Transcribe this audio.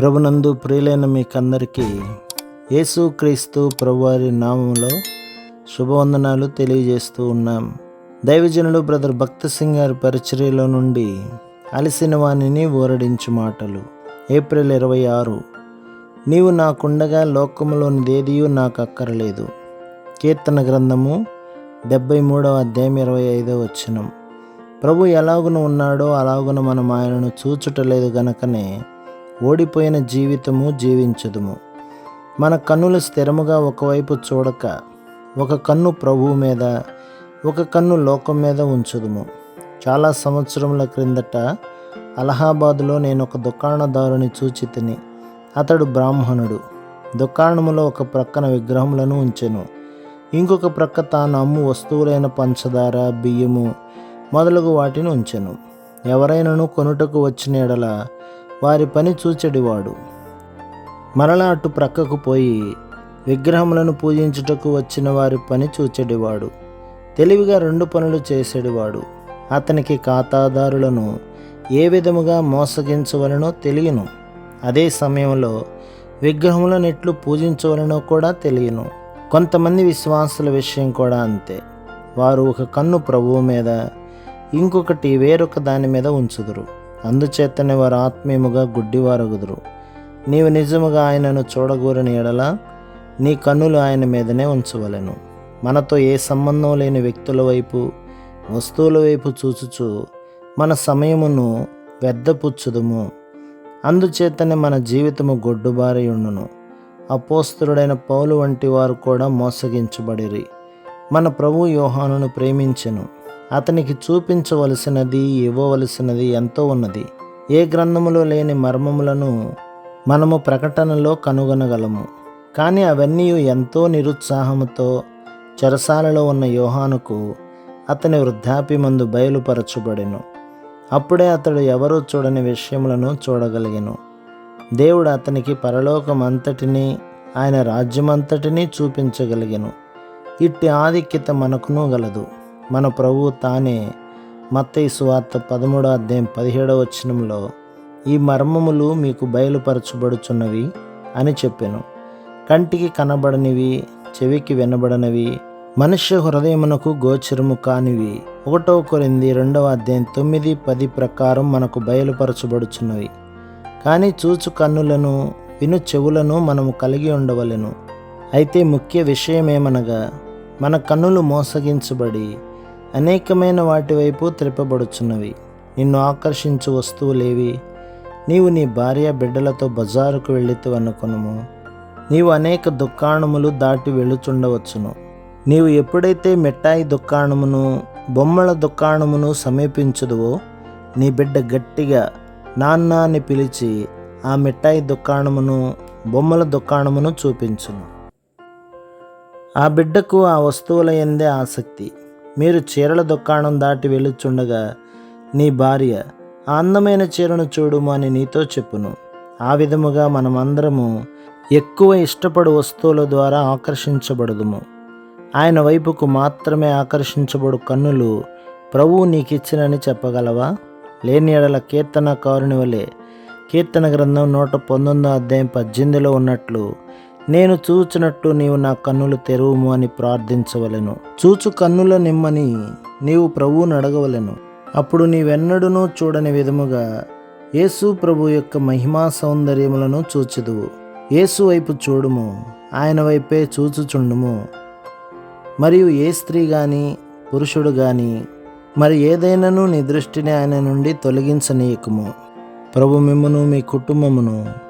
ప్రభునందు ప్రియులైన మీకందరికీ యేసుక్రీస్తు ప్రభువారి నామంలో శుభవందనాలు తెలియజేస్తూ ఉన్నాం. దైవజనుడు బ్రదర్ భక్త సింగ్ గారి పరిచర్యలో నుండి అలసిన వాణిని ఊరడించు మాటలు. ఏప్రిల్ ఇరవై ఆరు. నీవు నాకుండగా లోకములోనిదేదియూ నాకు అక్కరలేదు కీర్తన గ్రంథము డెబ్బై మూడవ అధ్యాయం ఇరవై ఐదవ వచనం. ప్రభు ఎలాగున ఉన్నాడో అలాగున మనం ఆయనను చూచుటలేదు గనకనే ఓడిపోయిన జీవితము జీవించదుము. మన కన్నులు స్థిరముగా ఒకవైపు చూడక ఒక కన్ను ప్రభువు మీద ఒక కన్ను లోకం మీద ఉంచుదుము. చాలా సంవత్సరముల క్రిందట అలహాబాదులో నేను ఒక దుకాణదారుని చూచి తిని అతడు బ్రాహ్మణుడు. దుకాణములో ఒక ప్రక్కన విగ్రహములను ఉంచెను. ఇంకొక ప్రక్క తాను అమ్ము వస్తువులైన పంచదార బియ్యము మొదలగు వాటిని ఉంచెను. ఎవరైనాను కొనుటకు వచ్చిన ఎడల వారి పని చూచెడివాడు. మరలా అటు ప్రక్కకు పోయి విగ్రహములను పూజించుటకు వచ్చిన వారి పని చూచెడివాడు. తెలివిగా రెండు పనులు చేసేడివాడు. అతనికి ఖాతాదారులను ఏ విధముగా మోసగించవలనో తెలియను. అదే సమయంలో విగ్రహములను ఎట్లు పూజించవలనో కూడా తెలియను. కొంతమంది విశ్వాసుల విషయం కూడా అంతే. వారు ఒక కన్ను ప్రభువు మీద ఇంకొకటి వేరొక దాని మీద ఉంచుదురు. అందుచేతనే వారు ఆత్మీయముగా గుడ్డివారగుదురు. నీవు నిజముగా ఆయనను చూడగూరని ఎడల నీ కన్నులు ఆయన మీదనే ఉంచవలెను. మనతో ఏ సంబంధం లేని వ్యక్తుల వైపు వస్తువుల వైపు చూచుచు మన సమయమును వ్యర్థపుచ్చుదుము. అందుచేతనే మన జీవితము గొడ్డుబారి ఉండును. అపోస్తుడైన పౌలు వంటి వారు కూడా మోసగించబడిరి. మన ప్రభు యోహానును ప్రేమించెను. అతనికి చూపించవలసినది ఇవ్వవలసినది ఎంతో ఉన్నది. ఏ గ్రంథములో లేని మర్మములను మనము ప్రకటనలో కనుగొనగలము. కానీ అవన్నీ ఎంతో నిరుత్సాహముతో చెరసాలలో ఉన్న యోహానుకు అతని వృద్ధాప్యమందు బయలుపరచబడెను. అప్పుడే అతడు ఎవరూ చూడని విషయములను చూడగలిగాను. దేవుడు అతనికి పరలోకం అంతటినీ ఆయన రాజ్యమంతటినీ చూపించగలిగాను. ఇట్టి ఆధిక్యత మనకును గలదు. మన ప్రభువు తానే మత్తయి సువార్త పదమూడో అధ్యాయం పదిహేడవ వచనంలో ఈ మర్మములు మీకు బయలుపరచబడుచున్నవి అని చెప్పాను. కంటికి కనబడనివి చెవికి వినబడనివి మనుష్య హృదయమునకు గోచరము కానివి. ఒకటో కొరింది రెండవ అధ్యాయం తొమ్మిది పది ప్రకారం మనకు బయలుపరచబడుచున్నవి. కానీ చూచు కన్నులను విను చెవులను మనము కలిగి ఉండవలెను. అయితే ముఖ్య విషయమేమనగా మన కన్నులు మోసగించబడి అనేకమైన వాటి వైపు త్రిప్పబడుచున్నవి. నిన్ను ఆకర్షించు వస్తువులేవి. నీవు నీ భార్య బిడ్డలతో బజారుకు వెళ్ళితే అనుకునము నీవు అనేక దుకాణములు దాటి వెళ్ళుచుండవచ్చును. నీవు ఎప్పుడైతే మిఠాయి దుకాణమును బొమ్మల దుకాణమును సమీపించదువో నీ బిడ్డ గట్టిగా నాన్న అని పిలిచి ఆ మిఠాయి దుకాణమును బొమ్మల దుకాణమును చూపించును. ఆ బిడ్డకు ఆ వస్తువుల ఎందే ఆసక్తి. మీరు చీరల దుకాణం దాటి వెళ్ళుచుండగా నీ భార్య ఆ అందమైన చీరను చూడుము అని నీతో చెప్పును. ఆ విధముగా మనమందరము ఎక్కువ ఇష్టపడు వస్తువుల ద్వారా ఆకర్షించబడదుము. ఆయన వైపుకు మాత్రమే ఆకర్షించబడు కన్నులు ప్రభువు నీకిచ్చినని చెప్పగలవా? లేని ఎడల కీర్తనకారుని వలె కీర్తన గ్రంథం నూట పంతొమ్మిదో అధ్యాయం పద్దెనిమిదిలో ఉన్నట్లు నేను చూచినట్టు నీవు నా కన్నులు తెరువుము అని ప్రార్థించవలెను. చూచు కన్నుల నిమ్మని నీవు ప్రభువును అడగవలను. అప్పుడు నీవెన్నడూనూ చూడని విధముగా యేసు ప్రభు యొక్క మహిమా సౌందర్యములను చూచెదువు. యేసు వైపు చూడుము ఆయన వైపే చూచుచుండుము. మరియు ఏ స్త్రీ కానీ పురుషుడు కానీ మరి ఏదైనాను నీ దృష్టిని ఆయన నుండి తొలగించనీయకము. ప్రభు మిమ్మను మీ కుటుంబమును